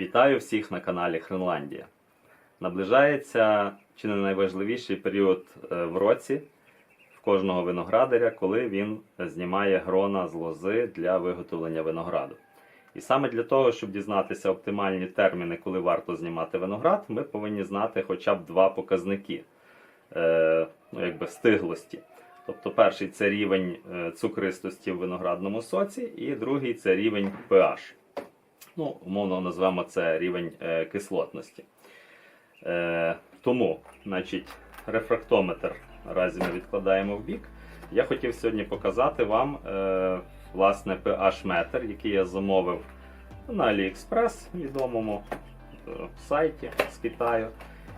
Вітаю всіх на каналі Хренландія. Наближається чи не найважливіший період е, в році в кожного виноградаря, коли він знімає грона з лози для виготовлення винограду. І саме для того, щоб дізнатися оптимальні терміни, коли варто знімати виноград, ми повинні знати хоча б два показники е, ну, якби стиглості. Тобто перший це рівень е, цукристості в виноградному соці, і другий це рівень pH. Ну, умовно назвемо це рівень е, кислотності. Е, тому, значить, рефрактометр наразі ми відкладаємо в бік. Я хотів сьогодні показати вам е, власне pH-метр, який я замовив на AliExpress, відомому сайті з Китаю.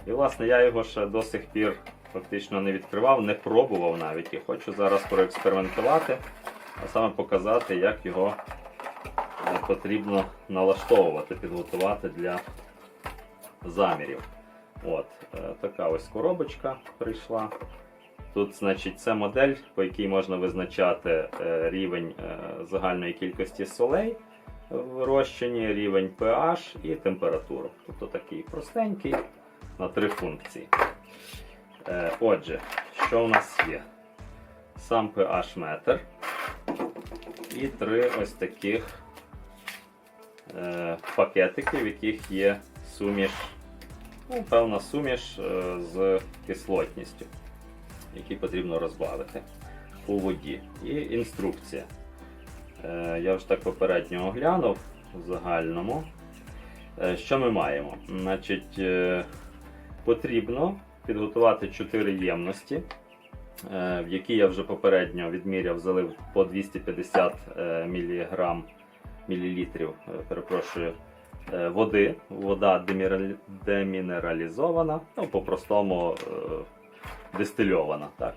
І, власне, я його ще до сих пір фактично не відкривав, не пробував навіть. І хочу зараз проекспериментувати, а саме показати, як його потрібно налаштовувати, підготувати для замірів. От, е, така ось коробочка прийшла. Тут, значить, це модель, по якій можна визначати е, рівень е, загальної кількості солей в розчині, рівень pH і температуру. Тобто такий простенький на три функції. Отже, що у нас є? Сам pH метр і три ось таких пакетики, в яких є суміш, ну, певна суміш е, з кислотністю, які потрібно розбавити у воді. І інструкція. Е, я вже так попередньо оглянув в загальному. Е, що ми маємо? Значить, е, потрібно підготувати 4 ємності, е, в які я вже попередньо відміряв, залив по 250 е, мг, мілілітрів, е, перепрошую, е, води. Вода демінералізована, ну, по-простому е, дистильована, так,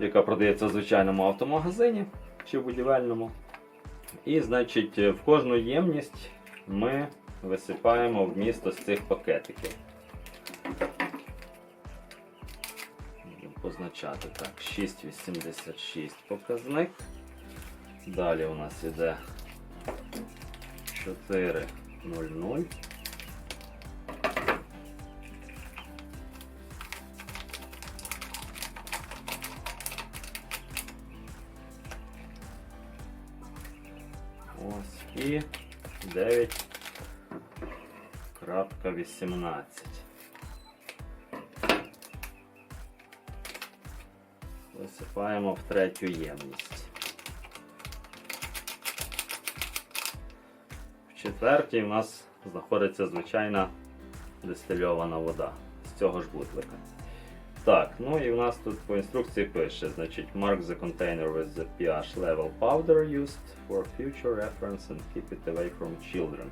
яка продається в звичайному автомагазині чи в будівельному. І, значить, в кожну ємність ми висипаємо вміст ось цих пакетиків. Будемо позначати так, 6,86 показник. Далі у нас іде 4,00. Ось і 9.18. Висипаємо в третю ємність. Четвертій у нас знаходиться звичайна дистильована вода з цього ж бутлика. Так, ну і в нас тут по інструкції пише, значить, mark the container with the pH level powder used for future reference and keep it away from children.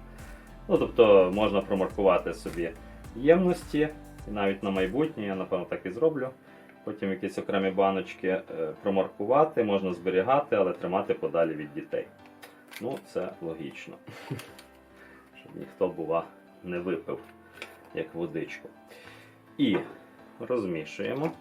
Ну, тобто можна промаркувати собі ємності, і навіть на майбутнє, я напевно так і зроблю. Потім якісь окремі баночки е, промаркувати, можна зберігати, але тримати подалі від дітей. Ну, це логічно. Щоб ніхто, бува, не випив як водичку. І розмішуємо.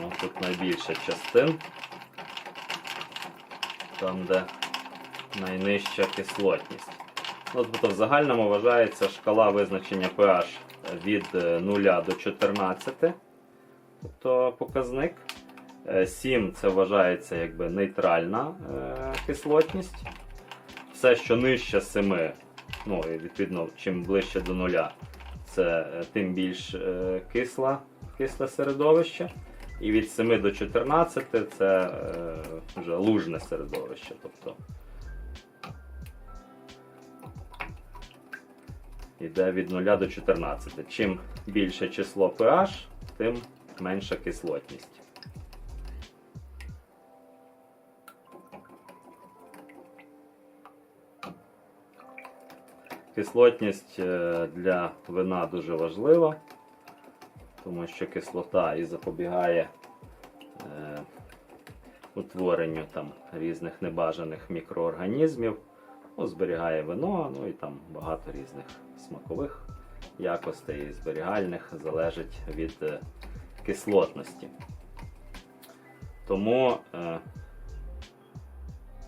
Ну, тут найбільша частин, там, де найнижча кислотність. Тобто в загальному вважається шкала визначення pH від е, 0 до 14, тобто показник. Е, 7 це вважається якби нейтральна е, кислотність. Все, що нижче 7, ну і відповідно, чим ближче до 0, це е, тим більш е, кисла, кисле середовище. І від 7 до 14 це е, вже лужне середовище. Тобто йде від 0 до 14. Чим більше число pH, тим менша кислотність. Кислотність е, для вина дуже важлива, тому що кислота і запобігає е, утворенню там, різних небажаних мікроорганізмів, ну, зберігає вино, ну і там багато різних смакових якостей зберігальних залежить від е, кислотності. Тому е,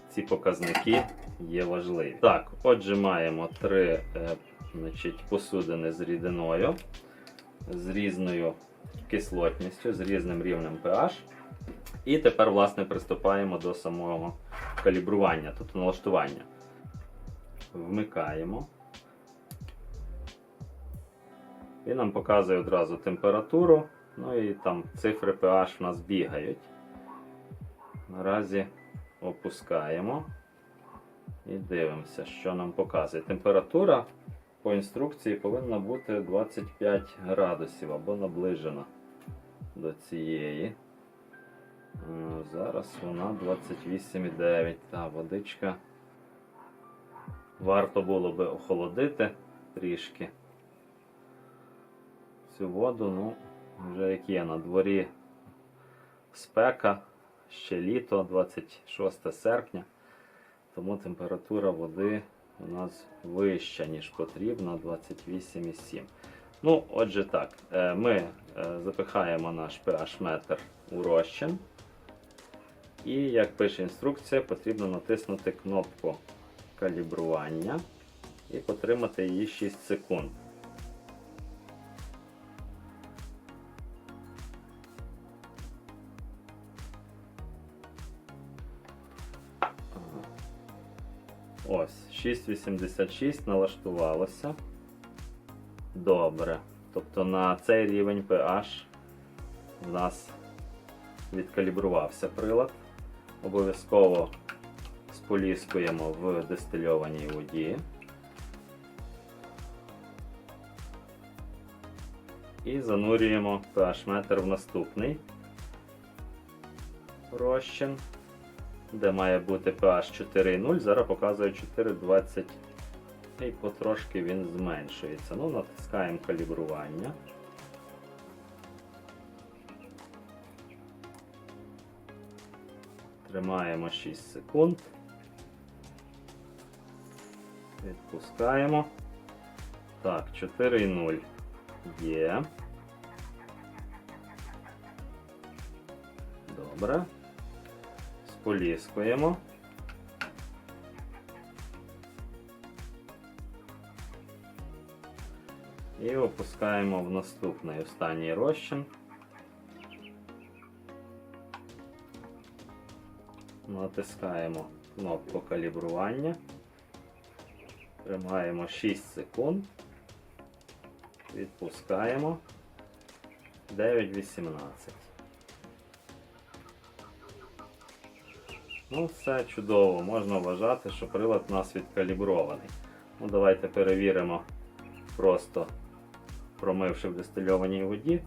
ці показники є важливі. Так, отже, маємо три е, значить, посудини з рідиною, з різною кислотністю, з різним рівнем pH. І тепер, власне, приступаємо до самого калібрування, тобто налаштування. Вмикаємо. Він нам показує одразу температуру, ну і там цифри pH в нас бігають. Наразі опускаємо і дивимося, що нам показує. Температура по інструкції повинна бути 25 градусів або наближена до цієї. Е, Зараз вона 28,9. Та водичка. Варто було би охолодити трішки. Цю воду, ну, вже як є на дворі спека, ще літо, 26 серпня, тому температура води у нас вища, ніж потрібно, 28,7. Ну, отже, так, е, ми е, запихаємо наш pH-метр у розчин. І, як пише інструкція, потрібно натиснути кнопку калібрування і потримати її 6 секунд. Ось, 6,86 налаштувалося. Добре. Тобто на цей рівень pH в нас відкалібрувався прилад. Обов'язково споліскуємо в дистильованій воді. І занурюємо pH-метр в наступний розчин, де має бути pH 4,0, зараз показує 4,20 і потрошки він зменшується. Ну, натискаємо калібрування. Тримаємо 6 секунд. Відпускаємо. Так, 4,0 є. Добре. Споліскуємо. І опускаємо в наступний останній розчин. Натискаємо кнопку калібрування. Тримаємо 6 секунд. Відпускаємо 9.18. Ну, все чудово, можна вважати, що прилад у нас відкалібрований. Ну, Давайте перевіримо, просто промивши в дистильованій воді.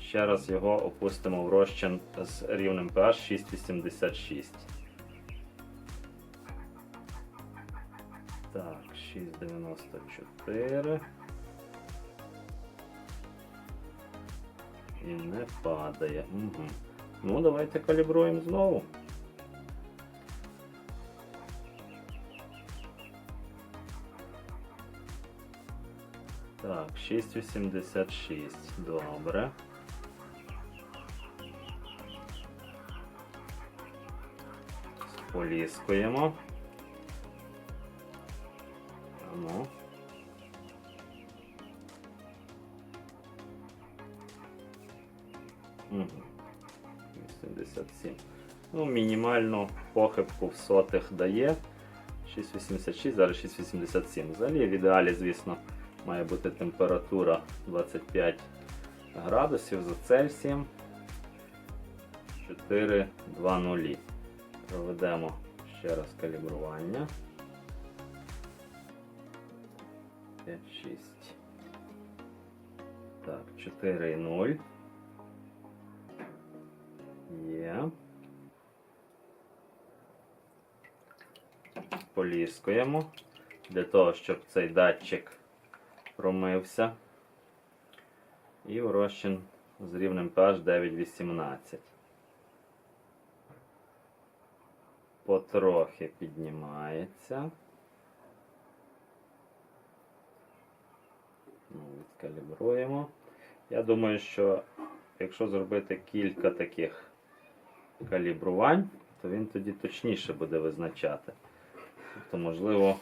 Ще раз його опустимо в розчин з рівнем pH 6,86. Так, 6,94. І не падає. Угу. Ну, давайте калібруємо знову. Так, 6,86. Добре. Споліскуємо. Ну. Угу. 87. Ну, мінімальну похибку в сотих дає. 6,86, зараз 6,87. Взагалі в ідеалі, звісно, має бути температура 25 градусів за Цельсієм. 4,20. Проведемо ще раз калібрування. 5, 6. Так, 4,0. Є. Поліскуємо для того, щоб цей датчик промився. І розчин з рівнем pH 9,18. Потрохи піднімається. Ну, Відкалібруємо. Я думаю, що якщо зробити кілька таких калібрувань, то він тоді точніше буде визначати. Тобто, можливо.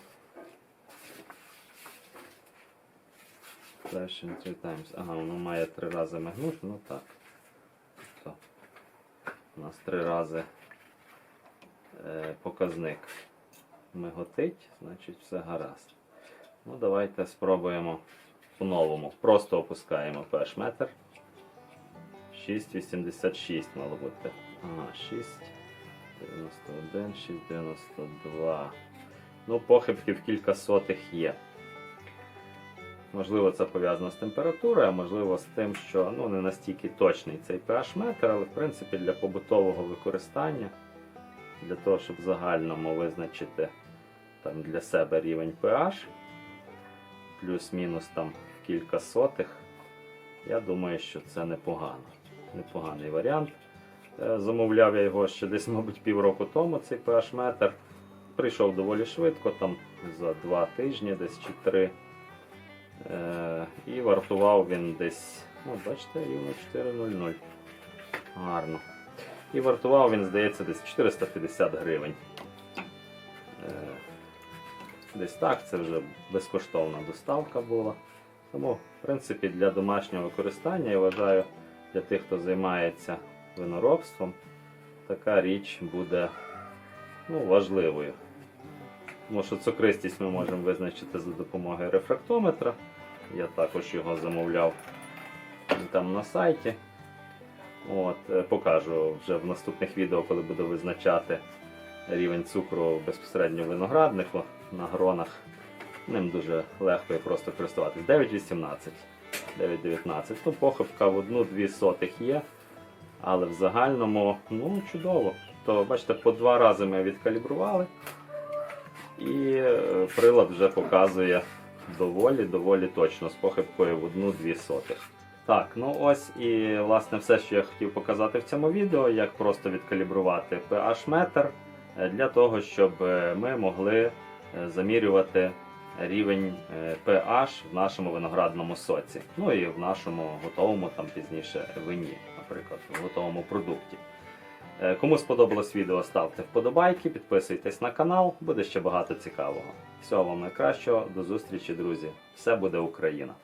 Flashing three times. Ага, воно має три рази мигнути, ну так. Тобто, у нас три рази е, показник миготить, значить все гаразд. Ну, давайте спробуємо по-новому. Просто опускаємо pH метр. 6,86 мало бути. Ага, 6,91, 6,92. Ну, похибків кілька сотих є. Можливо, це пов'язано з температурою, а можливо з тим, що ну, не настільки точний цей pH метр, але в принципі для побутового використання, для того, щоб в загальному визначити там, для себе рівень pH, плюс-мінус там кілька сотих, я думаю, що це непогано. Непоганий варіант. Е, Замовляв я його ще десь, мабуть, півроку тому, цей pH метр. Прийшов доволі швидко, там за два тижні, десь чи три. Е, і вартував він десь, ну, бачите, рівно 4,00. Гарно. І вартував він, здається, десь 450 гривень. Е, Десь так, це вже безкоштовна доставка була. Тому, в принципі, для домашнього використання, я вважаю, для тих, хто займається виноробством, така річ буде ну, важливою. Тому що цукристість ми можемо визначити за допомогою рефрактометра. Я також його замовляв там на сайті. От, е, покажу вже в наступних відео, коли буду визначати рівень цукру безпосередньо в винограднику на гронах. Ним дуже легко і просто користуватись. 9,18, 9,19. Ну, похибка в 1-2 сотих є. Але в загальному, ну, чудово. То, бачите, по два рази ми відкалібрували. І е, прилад вже показує доволі, доволі точно з похибкою в 1-2 сотих. Так, ну ось і власне все, що я хотів показати в цьому відео, як просто відкалібрувати pH метр е, для того, щоб е, ми могли замірювати рівень е, pH в нашому виноградному соці. Ну і в нашому готовому там пізніше вині, наприклад, в готовому продукті. Е, Кому сподобалось відео, ставте вподобайки, підписуйтесь на канал, буде ще багато цікавого. Всього вам найкращого, до зустрічі, друзі! Все буде Україна!